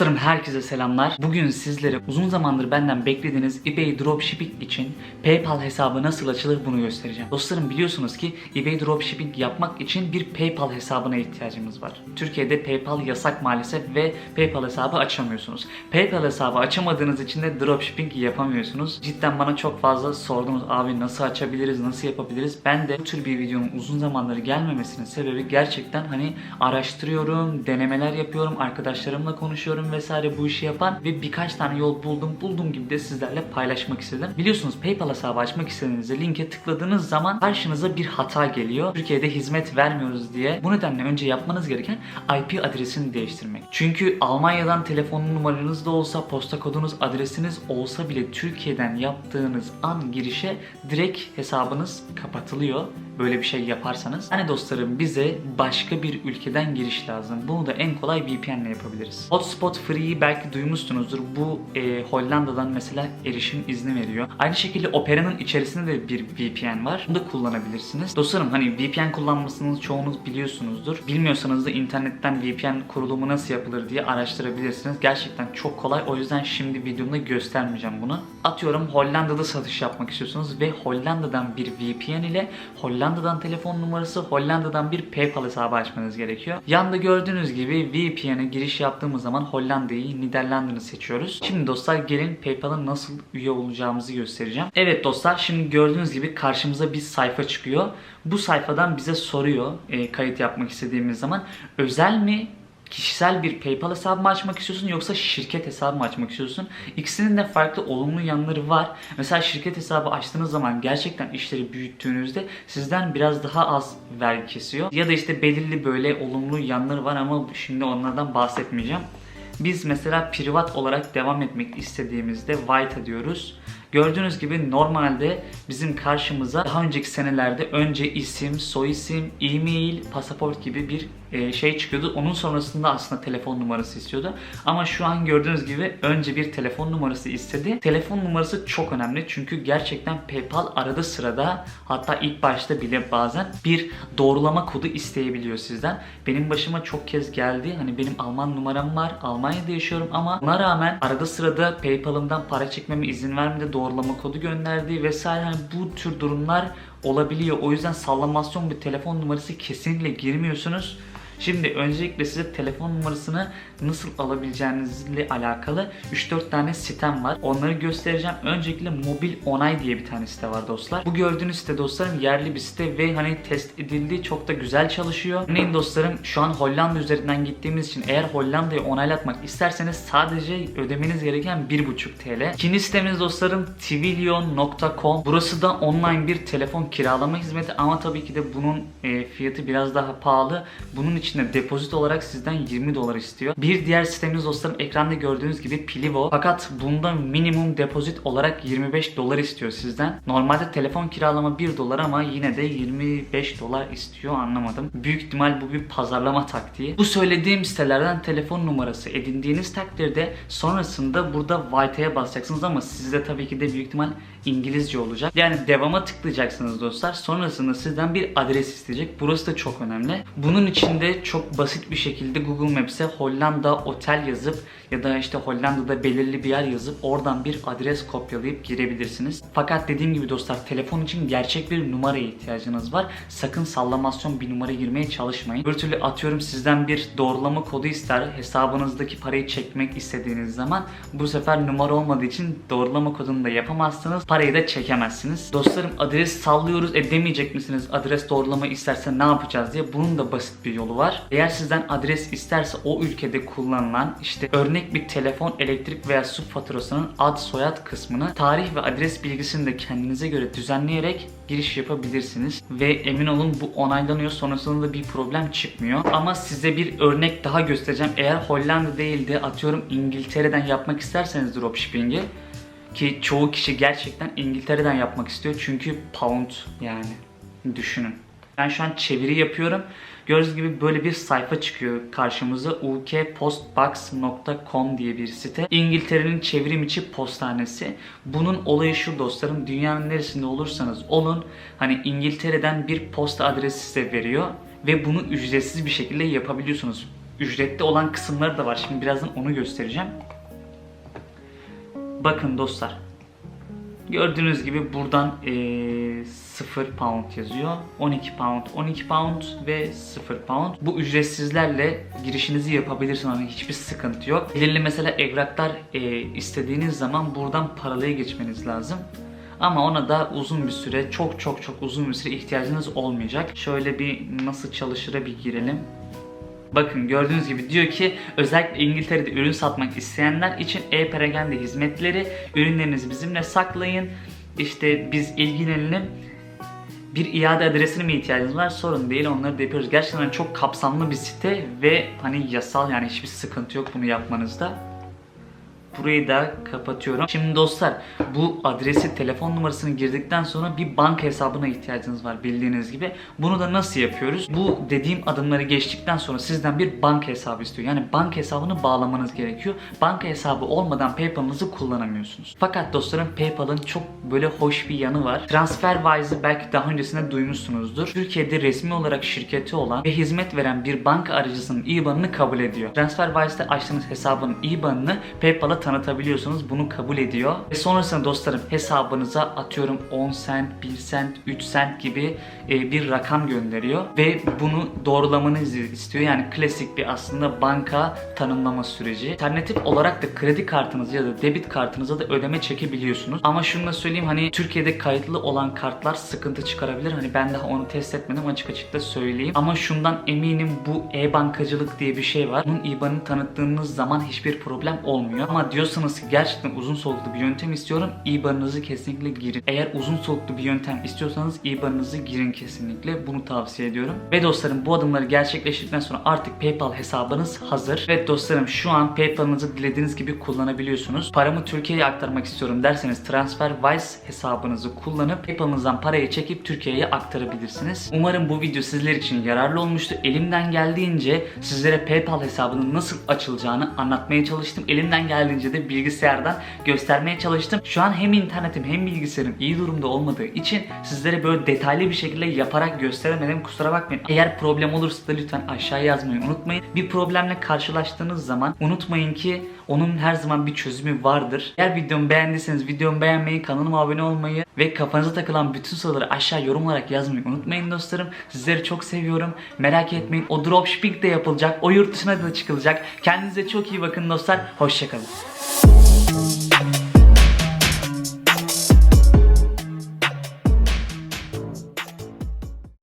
Dostlarım herkese selamlar. Bugün sizlere uzun zamandır benden beklediğiniz eBay Dropshipping için PayPal hesabı nasıl açılır bunu göstereceğim. Dostlarım biliyorsunuz ki eBay Dropshipping yapmak için bir PayPal hesabına ihtiyacımız var. Türkiye'de PayPal yasak maalesef ve PayPal hesabı açamıyorsunuz. PayPal hesabı açamadığınız için de Dropshipping yapamıyorsunuz. Cidden bana çok fazla sordunuz abi nasıl açabiliriz, nasıl yapabiliriz? Ben de bu tür bir videonun uzun zamanları gelmemesinin sebebi gerçekten hani araştırıyorum, denemeler yapıyorum, arkadaşlarımla konuşuyorum vesaire bu işi yapan ve birkaç tane yol buldum. Bulduğum gibi de sizlerle paylaşmak istedim. Biliyorsunuz PayPal hesabı açmak istediğinizde linke tıkladığınız zaman karşınıza bir hata geliyor. Türkiye'de hizmet vermiyoruz diye. Bu nedenle önce yapmanız gereken IP adresini değiştirmek. Çünkü Almanya'dan telefon numaranız da olsa, posta kodunuz, adresiniz olsa bile Türkiye'den yaptığınız an girişe direkt hesabınız kapatılıyor. Böyle bir şey yaparsanız. Hani dostlarım bize başka bir ülkeden giriş lazım. Bunu da en kolay VPN ile yapabiliriz. Hotspot Free'yi belki duymuşsunuzdur. Bu e, Hollanda'dan mesela erişim izni veriyor. Aynı şekilde Opera'nın içerisinde de bir VPN var. Bunu da kullanabilirsiniz. Dostlarım hani VPN kullanmasını çoğunuz biliyorsunuzdur. Bilmiyorsanız da internetten VPN kurulumu nasıl yapılır diye araştırabilirsiniz. Gerçekten çok kolay. O yüzden şimdi videomda göstermeyeceğim bunu. Atıyorum Hollanda'da satış yapmak istiyorsunuz ve Hollanda'dan bir VPN ile Hollanda'dan telefon numarası, Hollanda'dan bir PayPal hesabı açmanız gerekiyor. Yanda gördüğünüz gibi VPN'e giriş yaptığımız zaman Hollanda'yı, Niderlanda'nı seçiyoruz. Şimdi dostlar gelin PayPal'a nasıl üye olacağımızı göstereceğim. Evet dostlar şimdi gördüğünüz gibi karşımıza bir sayfa çıkıyor. Bu sayfadan bize soruyor e, kayıt yapmak istediğimiz zaman özel mi kişisel bir PayPal hesabı mı açmak istiyorsun yoksa şirket hesabı mı açmak istiyorsun? İkisinin de farklı olumlu yanları var. Mesela şirket hesabı açtığınız zaman gerçekten işleri büyüttüğünüzde sizden biraz daha az vergi kesiyor. Ya da işte belirli böyle olumlu yanları var ama şimdi onlardan bahsetmeyeceğim. Biz mesela privat olarak devam etmek istediğimizde Vita diyoruz. Gördüğünüz gibi normalde bizim karşımıza daha önceki senelerde önce isim, soy isim, e-mail, pasaport gibi bir e, şey çıkıyordu. Onun sonrasında aslında telefon numarası istiyordu. Ama şu an gördüğünüz gibi önce bir telefon numarası istedi. Telefon numarası çok önemli çünkü gerçekten PayPal arada sırada hatta ilk başta bile bazen bir doğrulama kodu isteyebiliyor sizden. Benim başıma çok kez geldi. Hani benim Alman numaram var. Almanya'da yaşıyorum ama buna rağmen arada sırada PayPal'ımdan para çekmeme izin vermedi. Doğrulama kodu gönderdi vesaire. Hani bu tür durumlar olabiliyor. O yüzden sallamasyon bir telefon numarası kesinlikle girmiyorsunuz. Şimdi öncelikle size telefon numarasını nasıl alabileceğinizle alakalı 3-4 tane sitem var. Onları göstereceğim. Öncelikle Mobil Onay diye bir tane site var dostlar. Bu gördüğünüz site dostlarım yerli bir site ve hani test edildi. Çok da güzel çalışıyor. Örneğin dostlarım şu an Hollanda üzerinden gittiğimiz için eğer Hollanda'yı onaylatmak isterseniz sadece ödemeniz gereken 1,5 TL. İkinci sitemiz dostlarım twilion.com. Burası da online bir telefon kiralama hizmeti ama tabii ki de bunun e, fiyatı biraz daha pahalı. Bunun içinde depozit olarak sizden 20 dolar istiyor. Bir diğer sitemiz dostlarım ekranda gördüğünüz gibi Plivo. Fakat bunda minimum depozit olarak 25 dolar istiyor sizden. Normalde telefon kiralama 1 dolar ama yine de 25 dolar istiyor anlamadım. Büyük ihtimal bu bir pazarlama taktiği. Bu söylediğim sitelerden telefon numarası edindiğiniz takdirde sonrasında burada Vita'ya basacaksınız ama sizde tabii ki de büyük ihtimal İngilizce olacak. Yani devama tıklayacaksınız dostlar. Sonrasında sizden bir adres isteyecek. Burası da çok önemli. Bunun için de çok basit bir şekilde Google Maps'e Hollanda otel yazıp ya da işte Hollanda'da belirli bir yer yazıp oradan bir adres kopyalayıp girebilirsiniz. Fakat dediğim gibi dostlar telefon için gerçek bir numaraya ihtiyacınız var. Sakın sallamasyon bir numara girmeye çalışmayın. Bir türlü atıyorum sizden bir doğrulama kodu ister. Hesabınızdaki parayı çekmek istediğiniz zaman bu sefer numara olmadığı için doğrulama kodunu da yapamazsınız. Parayı da çekemezsiniz. Dostlarım adres sallıyoruz edemeyecek misiniz? Adres doğrulama isterse ne yapacağız diye. Bunun da basit bir yolu var. Eğer sizden adres isterse o ülkede kullanılan işte örnek bir telefon, elektrik veya su faturasının ad soyad kısmını tarih ve adres bilgisini de kendinize göre düzenleyerek giriş yapabilirsiniz. Ve emin olun bu onaylanıyor sonrasında da bir problem çıkmıyor. Ama size bir örnek daha göstereceğim. Eğer Hollanda değil de atıyorum İngiltere'den yapmak isterseniz dropshipping'i ki çoğu kişi gerçekten İngiltere'den yapmak istiyor. Çünkü pound yani düşünün. Ben şu an çeviri yapıyorum. Gördüğünüz gibi böyle bir sayfa çıkıyor karşımıza. ukpostbox.com diye bir site. İngiltere'nin çevrim içi postanesi. Bunun olayı şu dostlarım. Dünyanın neresinde olursanız olun. Hani İngiltere'den bir posta adresi size veriyor. Ve bunu ücretsiz bir şekilde yapabiliyorsunuz. ücretli olan kısımları da var. Şimdi birazdan onu göstereceğim. Bakın dostlar. Gördüğünüz gibi buradan eee 0 pound yazıyor. 12 pound, 12 pound ve 0 pound. Bu ücretsizlerle girişinizi yapabilirsiniz. Hani hiçbir sıkıntı yok. Belirli mesela evraklar eee, istediğiniz zaman buradan paralıya geçmeniz lazım. Ama ona da uzun bir süre, çok çok çok uzun bir süre ihtiyacınız olmayacak. Şöyle bir nasıl çalışıra bir girelim. Bakın gördüğünüz gibi diyor ki özellikle İngiltere'de ürün satmak isteyenler için e-perakende hizmetleri ürünlerinizi bizimle saklayın. İşte biz ilgilenelim. Bir iade adresine mi ihtiyacınız var? Sorun değil onları da yapıyoruz. Gerçekten çok kapsamlı bir site ve hani yasal yani hiçbir sıkıntı yok bunu yapmanızda. Burayı da kapatıyorum. Şimdi dostlar bu adresi telefon numarasını girdikten sonra bir banka hesabına ihtiyacınız var bildiğiniz gibi. Bunu da nasıl yapıyoruz? Bu dediğim adımları geçtikten sonra sizden bir banka hesabı istiyor. Yani banka hesabını bağlamanız gerekiyor. Banka hesabı olmadan PayPal'ınızı kullanamıyorsunuz. Fakat dostlarım PayPal'ın çok böyle hoş bir yanı var. TransferWise'ı belki daha öncesinde duymuşsunuzdur. Türkiye'de resmi olarak şirketi olan ve hizmet veren bir banka aracısının IBAN'ını kabul ediyor. TransferWise'da açtığınız hesabın IBAN'ını PayPal'a tanıtabiliyorsunuz. Bunu kabul ediyor. Ve sonrasında dostlarım hesabınıza atıyorum 10 cent, 1 cent, 3 cent gibi e, bir rakam gönderiyor. Ve bunu doğrulamanızı istiyor. Yani klasik bir aslında banka tanımlama süreci. Alternatif olarak da kredi kartınız ya da debit kartınıza da ödeme çekebiliyorsunuz. Ama şunu da söyleyeyim hani Türkiye'de kayıtlı olan kartlar sıkıntı çıkarabilir. Hani ben daha onu test etmedim açık açık da söyleyeyim. Ama şundan eminim bu e-bankacılık diye bir şey var. Bunun IBAN'ını tanıttığınız zaman hiçbir problem olmuyor. Ama diyorsanız ki gerçekten uzun soluklu bir yöntem istiyorum. IBAN'ınızı kesinlikle girin. Eğer uzun soluklu bir yöntem istiyorsanız IBAN'ınızı girin kesinlikle. Bunu tavsiye ediyorum. Ve dostlarım bu adımları gerçekleştirdikten sonra artık PayPal hesabınız hazır. Ve dostlarım şu an PayPal'ınızı dilediğiniz gibi kullanabiliyorsunuz. Paramı Türkiye'ye aktarmak istiyorum derseniz TransferWise hesabınızı kullanıp PayPal'ınızdan parayı çekip Türkiye'ye aktarabilirsiniz. Umarım bu video sizler için yararlı olmuştur. Elimden geldiğince sizlere PayPal hesabının nasıl açılacağını anlatmaya çalıştım. Elimden geldiğince de bilgisayardan göstermeye çalıştım. Şu an hem internetim hem bilgisayarım iyi durumda olmadığı için sizlere böyle detaylı bir şekilde yaparak gösteremedim. Kusura bakmayın. Eğer problem olursa da lütfen aşağıya yazmayı unutmayın. Bir problemle karşılaştığınız zaman unutmayın ki onun her zaman bir çözümü vardır. Eğer videomu beğendiyseniz videomu beğenmeyi, kanalıma abone olmayı ve kafanıza takılan bütün soruları aşağı yorum olarak yazmayı unutmayın dostlarım. Sizleri çok seviyorum. Merak etmeyin. O dropshipping de yapılacak. O yurt dışına da çıkılacak. Kendinize çok iyi bakın dostlar. Hoşçakalın. Yeah.